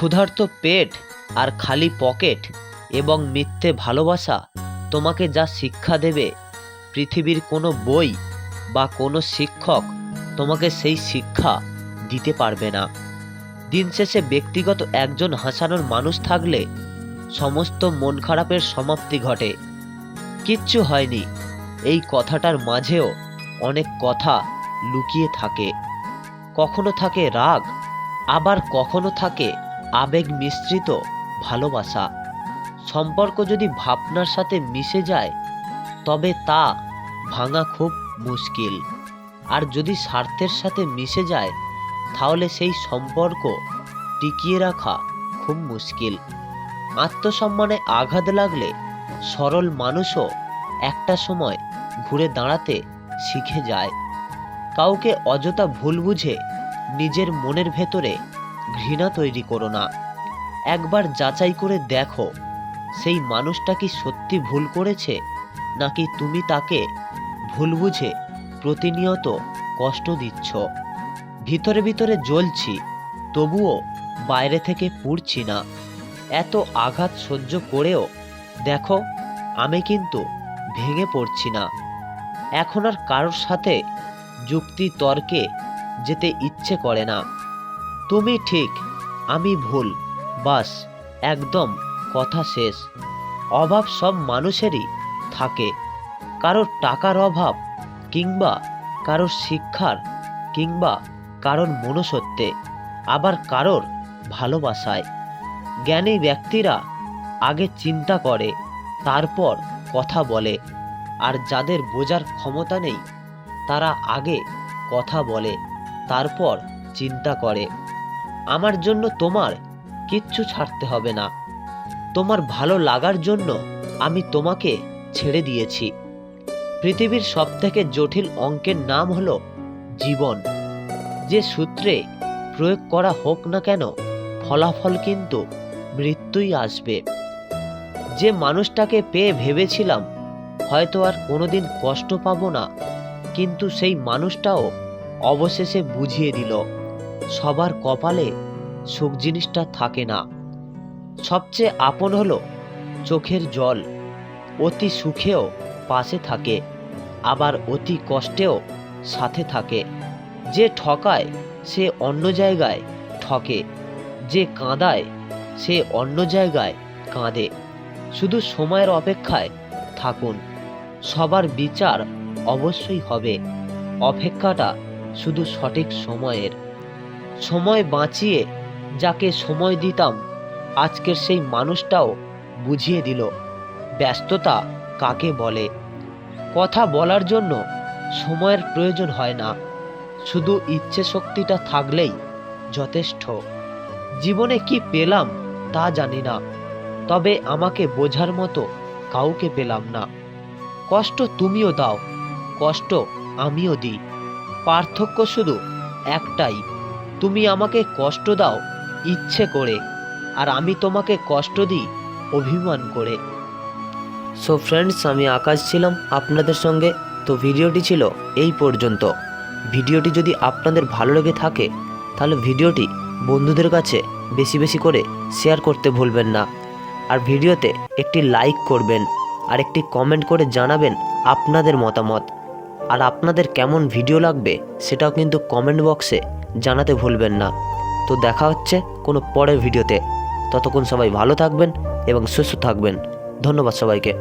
ক্ষুধার্ত পেট আর খালি পকেট এবং মিথ্যে ভালোবাসা তোমাকে যা শিক্ষা দেবে, পৃথিবীর কোনো বই বা কোনো শিক্ষক তোমাকে সেই শিক্ষা দিতে পারবে না। দিন শেষে ব্যক্তিগত একজন হাসানোর মানুষ থাকলে সমস্ত মন খারাপের সমাপ্তি ঘটে। কিচ্ছু হয়নি, এই কথাটার মাঝেও অনেক কথা লুকিয়ে থাকে। কখনো থাকে রাগ, আবার কখনো থাকে আবেগ মিশ্রিত ভালোবাসা। সম্পর্ক যদি ভাবনার সাথে মিশে যায়, তবে তা ভাঙা খুব মুশকিল। আর যদি স্বার্থের সাথে মিশে যায়, তাহলে সেই সম্পর্ক টিকিয়ে রাখা খুব মুশকিল। আত্মসম্মানে আঘাত লাগলে সরল মানুষও একটা সময় ঘুরে দাঁড়াতে শিখে যায়। কাউকে অযথা ভুল বুঝে নিজের মনের ভেতরে ঘৃণা তৈরি করো না। একবার যাচাই করে দেখো, সেই মানুষটা কি সত্যি ভুল করেছে, নাকি তুমি তাকে ভুল বুঝে প্রতিনিয়ত কষ্ট দিচ্ছ। ভিতরে ভিতরে জ্বলছি, তবুও বাইরে থেকে পুড়ছি না। এত আঘাত সহ্য করেও দেখো, আমি কিন্তু ভেঙে পড়ছি না। এখন আর কারোর সাথে যুক্তি তর্কে যেতে ইচ্ছে করে না। তুমি ঠিক, আমি ভুল, বাস, একদম, কথা শেষ। অভাব সব মানুষেরই থাকে, কারোর টাকার অভাব কিংবা কারোর শিক্ষার কিংবা কারোর মনুষ্যত্বে, আবার কারোর ভালোবাসায়। জ্ঞানী ব্যক্তিরা আগে চিন্তা করে, তারপর কথা বলে, আর যাদের বোঝার ক্ষমতা নেই, তারা আগে কথা বলে, তারপর চিন্তা করে। আমার জন্য তোমার কিচ্ছু ছাড়তে হবে না। তোমার ভালো লাগার জন্য আমি তোমাকে ছেড়ে দিয়েছি। পৃথিবীর সবথেকে জটিল অঙ্কের নাম হলো জীবন। যে সূত্রে প্রয়োগ করা হোক না কেন, ফলাফল কিন্তু মৃত্যুই আসবে। যে মানুষটাকে পেয়ে ভেবেছিলাম, হয়তো আর কোনোদিন কষ্ট পাবো না, কিন্তু সেই মানুষটাও অবশেষে বুঝিয়ে দিল। সবার কপালে সুখ জিনিসটা থাকে না। সবচেয়ে আপন হলো চোখের জল। অতি সুখেও পাশে থাকে, আবার অতি কষ্টেও সাথে থাকে। যে ঠকায়, সে অন্য জায়গায় ঠকে। যে কাঁদায়, সে অন্য জায়গায় কাঁদে। শুধু সময়ের অপেক্ষায় থাকুন। সবার বিচার অবশ্যই হবে। অপেক্ষাটা শুধু সঠিক সময়ের। সময় বাঁচিয়ে যাকে সময় দিতাম, আজকের সেই মানুষটাও বুঝিয়ে দিল, ব্যস্ততা কাকে বলে? কথা বলার জন্য সময়ের প্রয়োজন হয় না, শুধু ইচ্ছে শক্তিটা থাকলেই যথেষ্ট। জীবনে কি পেলাম তা জানি না, তবে আমাকে বোঝার মতো কাউকে পেলাম না। কষ্ট তুমিও দাও, কষ্ট আমিও দিই, পার্থক্য শুধু একটাই। তুমি আমাকে কষ্ট দাও ইচ্ছে করে, আর আমি তোমাকে কষ্ট দিই অভিমান করে। সো ফ্রেন্ডস আমি আকাশ ছিলাম আপনাদের সঙ্গে। তো ভিডিওটি ছিল এই পর্যন্ত। ভিডিওটি যদি আপনাদের ভালো লেগে থাকে, তাহলে ভিডিওটি বন্ধুদের কাছে বেশি বেশি করে শেয়ার করতে ভুলবেন না। আর ভিডিওতে একটি লাইক করবেন, আর একটি কমেন্ট করে জানাবেন আপনাদের মতামত। আর আপনাদের কেমন ভিডিও লাগবে, সেটাও কিন্তু কমেন্ট বক্সে জানাতে ভুলবেন না। তো দেখা হচ্ছে কোনো পরের ভিডিওতে। ততক্ষণ সবাই ভালো থাকবেন এবং সুস্থ থাকবেন। ধন্যবাদ সবাইকে।